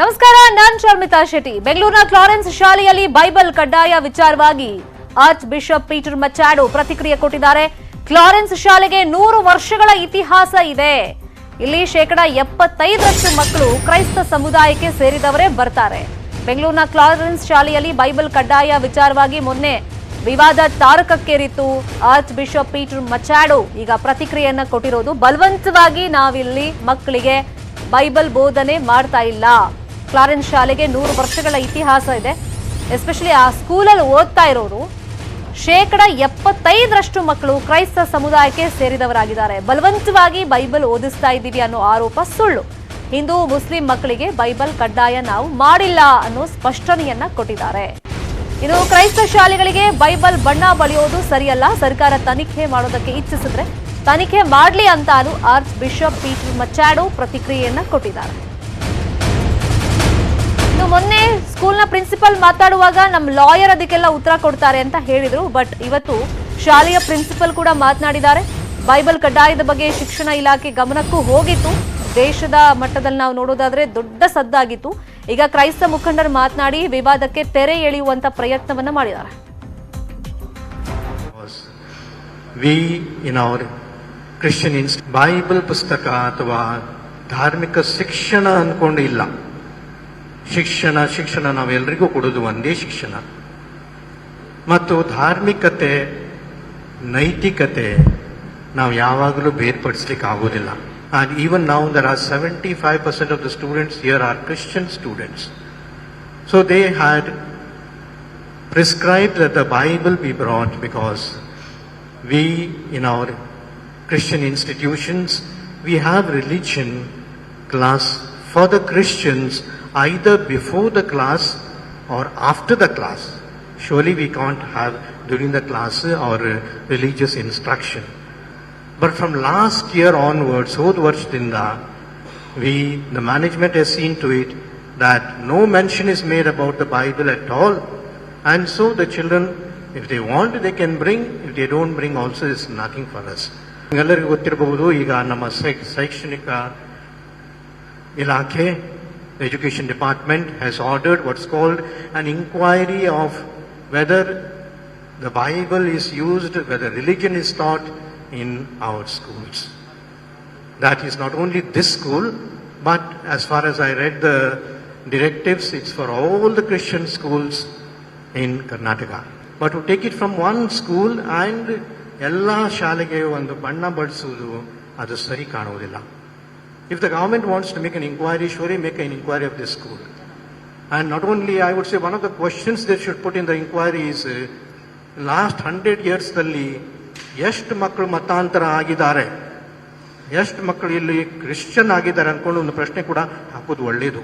ನಮಸ್ಕಾರ, ನಾನ್ ಶರ್ಮಿತಾ ಶೆಟ್ಟಿ. ಬೆಂಗಳೂರಿನ ಕ್ಲಾರೆನ್ಸ್ ಶಾಲೆಯಲ್ಲಿ ಬೈಬಲ್ ಕಡ್ಡಾಯ ವಿಚಾರವಾಗಿ ಆರ್ಚ್ ಬಿಷಪ್ ಪೀಟರ್ ಮಚ್ಚಾಡು ಪ್ರತಿಕ್ರಿಯೆ ಕೊಟ್ಟಿದ್ದಾರೆ. ಕ್ಲಾರೆನ್ಸ್ ಶಾಲೆಗೆ ನೂರು ವರ್ಷಗಳ ಇತಿಹಾಸ ಇದೆ. ಇಲ್ಲಿ ಶೇಕಡ ಎಪ್ಪತ್ತೈದರಷ್ಟು ಮಕ್ಕಳು ಕ್ರೈಸ್ತ ಸಮುದಾಯಕ್ಕೆ ಸೇರಿದವರೇ ಬರ್ತಾರೆ. ಬೆಂಗಳೂರಿನ ಕ್ಲಾರೆನ್ಸ್ ಶಾಲೆಯಲ್ಲಿ ಬೈಬಲ್ ಕಡ್ಡಾಯ ವಿಚಾರವಾಗಿ ಮೊನ್ನೆ ವಿವಾದ ತಾರಕಕ್ಕೇರಿತ್ತು. ಆರ್ಚ್ ಬಿಷಪ್ ಪೀಟರ್ ಮಚಾಡೋ ಈಗ ಪ್ರತಿಕ್ರಿಯೆಯನ್ನ ಕೊಟ್ಟಿರೋದು, ಬಲವಂತವಾಗಿ ನಾವಿಲ್ಲಿ ಮಕ್ಕಳಿಗೆ ಬೈಬಲ್ ಬೋಧನೆ ಮಾಡ್ತಾ ಇಲ್ಲ. ಕ್ಲಾರೆನ್ಸ್ ಶಾಲೆಗೆ ನೂರು ವರ್ಷಗಳ ಇತಿಹಾಸ ಇದೆ. ಎಸ್ಪೆಷಲಿ ಆ ಸ್ಕೂಲಲ್ಲಿ ಓದ್ತಾ ಇರೋರು, ಶೇಕಡ ಎಪ್ಪತ್ತೈದರಷ್ಟು ಮಕ್ಕಳು ಕ್ರೈಸ್ತ ಸಮುದಾಯಕ್ಕೆ ಸೇರಿದವರಾಗಿದ್ದಾರೆ. ಬಲವಂತವಾಗಿ ಬೈಬಲ್ ಓದಿಸ್ತಾ ಇದ್ದೀವಿ ಅನ್ನೋ ಆರೋಪ ಸುಳ್ಳು. ಹಿಂದೂ ಮುಸ್ಲಿಂ ಮಕ್ಕಳಿಗೆ ಬೈಬಲ್ ಕಡ್ಡಾಯ ನಾವು ಮಾಡಿಲ್ಲ ಅನ್ನೋ ಸ್ಪಷ್ಟನೆಯನ್ನ ಕೊಟ್ಟಿದ್ದಾರೆ. ಇನ್ನು ಕ್ರೈಸ್ತ ಶಾಲೆಗಳಿಗೆ ಬೈಬಲ್ ಬಣ್ಣ ಬಳಿಯೋದು ಸರಿಯಲ್ಲ. ಸರ್ಕಾರ ತನಿಖೆ ಮಾಡೋದಕ್ಕೆ ಇಚ್ಛಿಸಿದ್ರೆ ತನಿಖೆ ಮಾಡ್ಲಿ ಅಂತಾನು ಆರ್ಚ್ ಬಿಷಪ್ ಪೀಟರ್ ಮಚ್ಚಾಡೋ ಪ್ರತಿಕ್ರಿಯೆಯನ್ನ ಕೊಟ್ಟಿದ್ದಾರೆ. ಇನ್ನು ಮೊನ್ನೆ ಸ್ಕೂಲ್ನ ಪ್ರಿನ್ಸಿಪಲ್ ಮಾತಾಡುವಾಗ ನಮ್ಮ ಲಾಯರ್ ಅದಕ್ಕೆಲ್ಲ ಉತ್ತರ ಕೊಡ್ತಾರೆ ಅಂತ ಹೇಳಿದ್ರು, ಬಟ್ ಇವತ್ತು ಶಾಲೆಯ ಪ್ರಿನ್ಸಿಪಲ್ ಕೂಡ ಮಾತನಾಡಿದ್ದಾರೆ. ಬೈಬಲ್ ಕಡ್ಡಾಯದ ಬಗ್ಗೆ ಶಿಕ್ಷಣ ಇಲಾಖೆ ಗಮನಕ್ಕೂ ಹೋಗಿತ್ತು. ದೇಶದ ಮಟ್ಟದಲ್ಲಿ ನಾವು ನೋಡೋದಾದ್ರೆ ದೊಡ್ಡ ಸದ್ದಾಗಿತ್ತು. ಈಗ ಕ್ರೈಸ್ತ ಮುಖಂಡರು ಮಾತನಾಡಿ ವಿವಾದಕ್ಕೆ ತೆರೆ ಎಳೆಯುವಂತ ಪ್ರಯತ್ನವನ್ನ ಮಾಡಿದ್ದಾರೆ. ಕ್ರಿಶ್ಚಿಯನ್ ಇನ್ಸ್ ಬೈಬಲ್ ಪುಸ್ತಕ ಅಥವಾ ಧಾರ್ಮಿಕ ಶಿಕ್ಷಣ ಅನ್ಕೊಂಡು ಇಲ್ಲ. ಶಿಕ್ಷಣ ಶಿಕ್ಷಣ ನಾವೆಲ್ಲರಿಗೂ ಕೊಡೋದು ಒಂದೇ ಶಿಕ್ಷಣ. ಮತ್ತು ಧಾರ್ಮಿಕತೆ ನೈತಿಕತೆ ನಾವು ಯಾವಾಗಲೂ ಬೇರ್ಪಡಿಸ್ಲಿಕ್ಕೆ ಆಗೋದಿಲ್ಲ ಆ್ಯಂಡ್ ಈವನ್ ನಾವು there are seventy five percent of the students here are Christian students so they had prescribed the Bible be brought because we, in our Christian institutions, we have religion class for the Christians either before the class or after the class. Surely we can't have during the class or uh, religious instruction. But from last year onwards, ಹೋದ ವರ್ಷದಿಂದ we, the management has seen to it that no mention is made about the Bible at all. And so the children, if they want, they can bring. If they don't bring, also is nothing for us. ಎಲ್ಲರಿಗೂ ಗೊತ್ತಿರಬಹುದು ಈಗ ನಮ್ಮ ಶೈ- ಶೈಕ್ಷಣಿಕ ಇಲಾಖೆ education Department has ordered what's called an inquiry of whether the Bible is used, whether religion is taught in our schools. That is not only this school, but as far as I read the directives, it's for all the Christian schools in Karnataka. But to take it from one school and ಎಲ್ಲ ಶಾಲೆಗೆ ಒಂದು ಬಣ್ಣ ಬಳಸುವುದು ಅದು ಸರಿ ಕಾಣುವುದಿಲ್ಲ if the government wants to make an inquiry, surely make an inquiry of this school. And not only, I would say, one of the questions they should put in the inquiry is, uh, last hundred ಇಯರ್ಸ್ದಲ್ಲಿ ಎಷ್ಟು ಮಕ್ಕಳು ಮತಾಂತರ ಆಗಿದ್ದಾರೆ ಎಷ್ಟು ಮಕ್ಕಳು ಇಲ್ಲಿ Christian ಆಗಿದ್ದಾರೆ ಅಂದ್ಕೊಂಡು ಒಂದು ಪ್ರಶ್ನೆ ಕೂಡ ಹಾಕೋದು ಒಳ್ಳೆಯದು